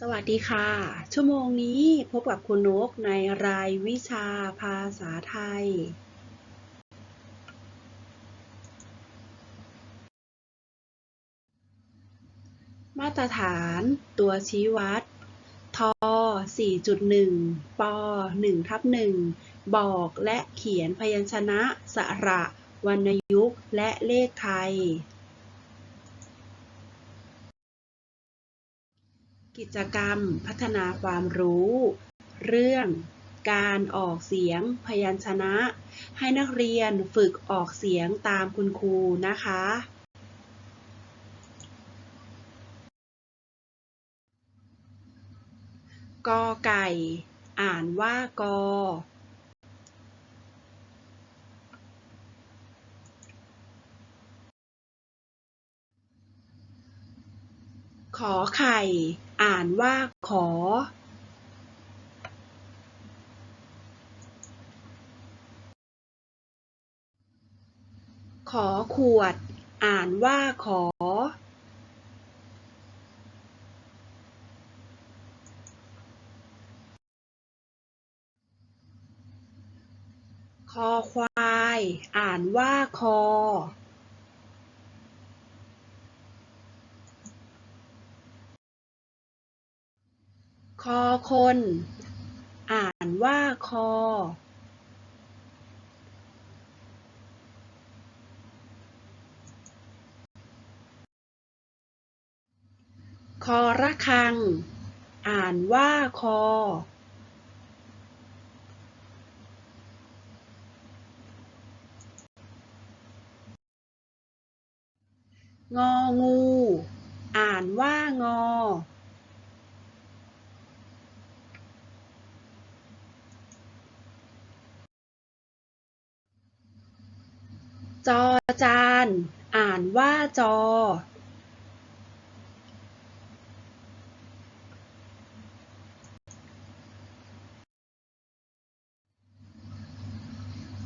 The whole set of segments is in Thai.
สวัสดีค่ะ ชั่วโมงนี้พบกับคุณนกในรายวิชาภาษาไทย มาตรฐานตัวชี้วัด ท 4.1 ป 1ทับ1บอกและเขียนพยัญชนะ สระ วรรณยุกต์และเลขไทย กิจกรรมพัฒนาความรู้ เรื่องการออกเสียงพยัญชนะ ให้นักเรียนฝึกออกเสียงตามคุณครูนะคะ กอไก่ อ่านว่ากอ ขอไข่ อ่านว่าขอ ขอขวด อ่านว่าขอ คอควาย อ่านว่าคอ คอคน อ่านว่าคอ คอระฆัง อ่านว่าคอ งองู อ่านว่างอ จอจาน อ่านว่าจอ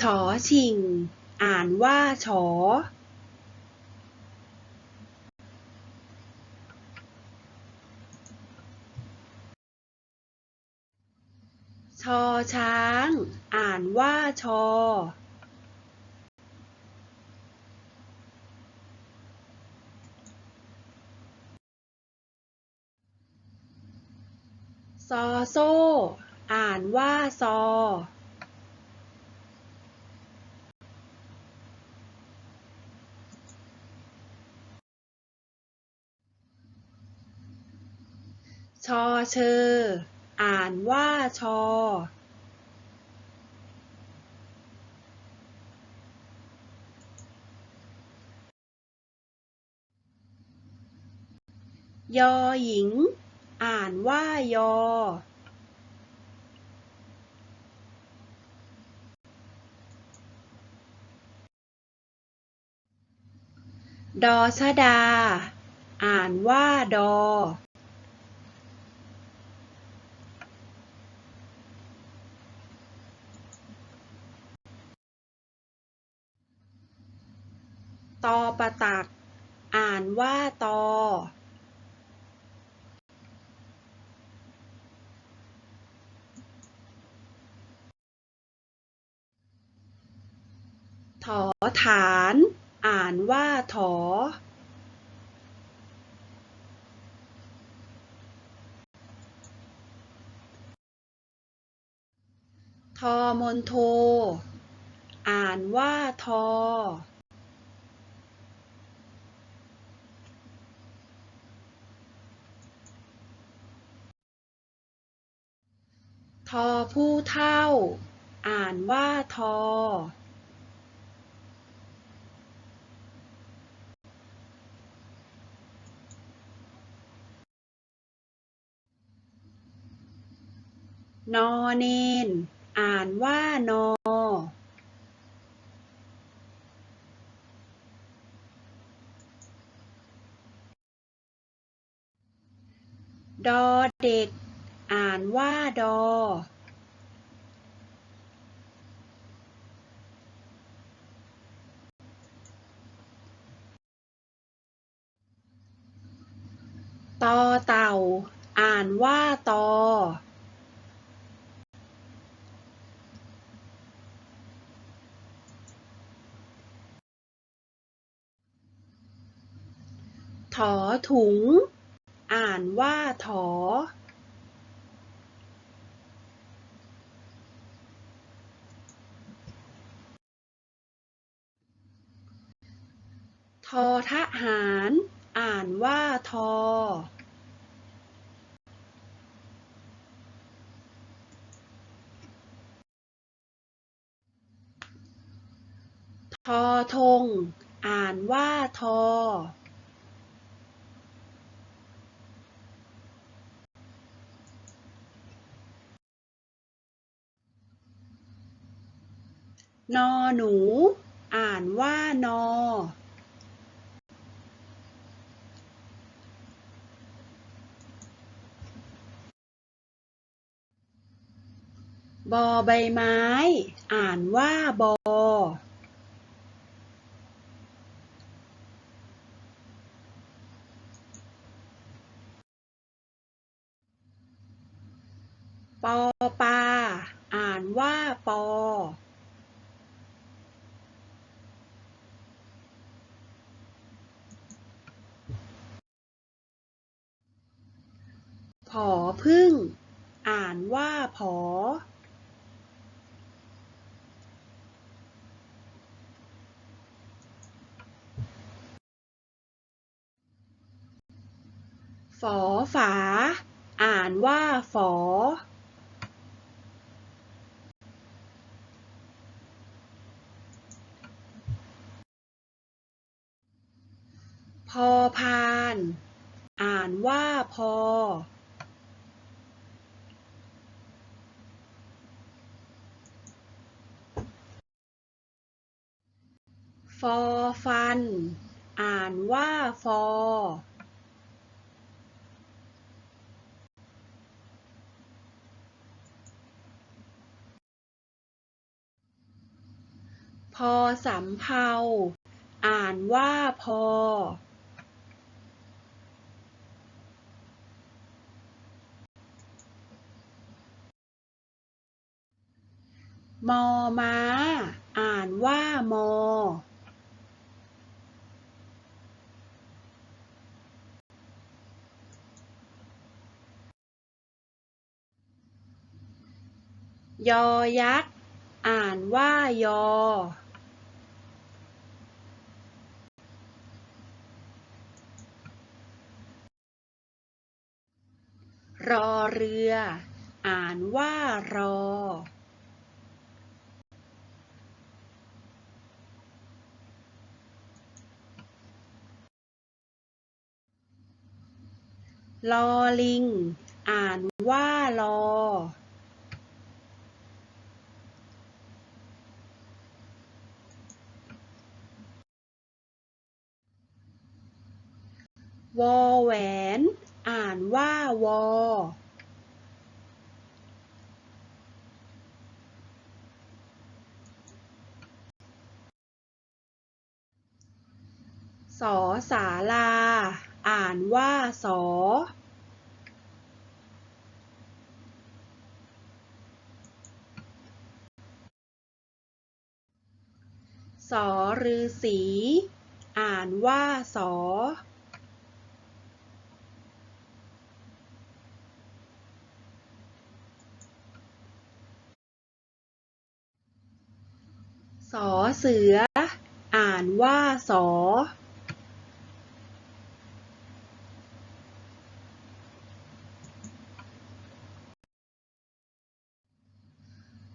ฉอชิง อ่านว่าฉอชอช้าง อ่านว่าชอ ซอโซ่ อ่านว่าซอ ชอเชอ อ่านว่าชอยอหญิง อ่านว่ายอ ดอชดา อ่านว่าดอ ตอประตัก อ่านว่าตอ ถอฐาน อ่านว่าถอ ทอมนโท อ่านว่าทอทอผู้เท่า อ่านว่าทอ นอเนน อ่านว่านอ ดอเด็ก อ่านว่าดอ ตอเต่า อ่านว่าตอ ถอถุง อ่านว่าถอทอทหาร อ่านว่าทอทอทง อ่านว่าทอ นอหนู อ่านว่านอ บอใบไม้ อ่านว่าบอปอปา อ่านว่าปอ ผอพึ่ง อ่านว่าผอ ฝอฝา อ่านว่าฝอพอพาน อ่านว่าพอ ฟอฟัน อ่านว่าฟอพอสำเภา อ่านว่าพอ มอม้าอ่านว่ามอ ยอยักษ์ อ่านว่ายอ รอเรือ อ่านว่ารอ ลอลิง อ่านว่าลอ วอแหวน อ่านว่าวอ สอศาลา อ่านว่าสอสอฤาษีอ่านว่าสอ สอเสือ อ่านว่าสอ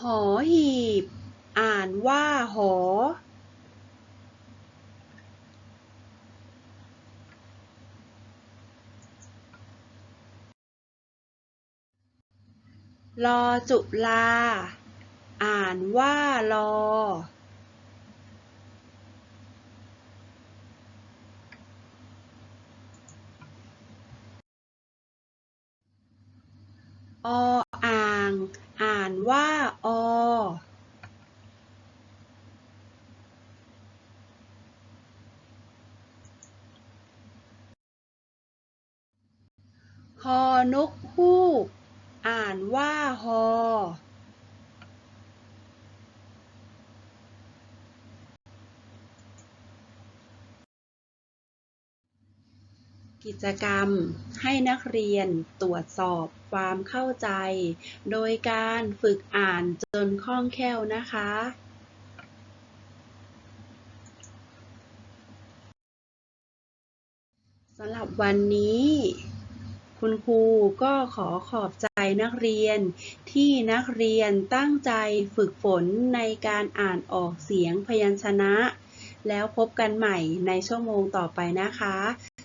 หอหีบ อ่านว่าหอ ลอจุลา อ่านว่าลอ ออ่าง อ่านว่าอฮอนกฮูก อ่านว่าฮอ กิจกรรมให้นักเรียนตรวจสอบความเข้าใจ โดยการฝึกอ่านจนคล่องแคล่วนะคะ สำหรับวันนี้ คุณครูก็ขอขอบใจนักเรียนที่นักเรียนตั้งใจฝึกฝนในการอ่านออกเสียงพยัญชนะ แล้วพบกันใหม่ในชั่วโมงต่อไปนะคะ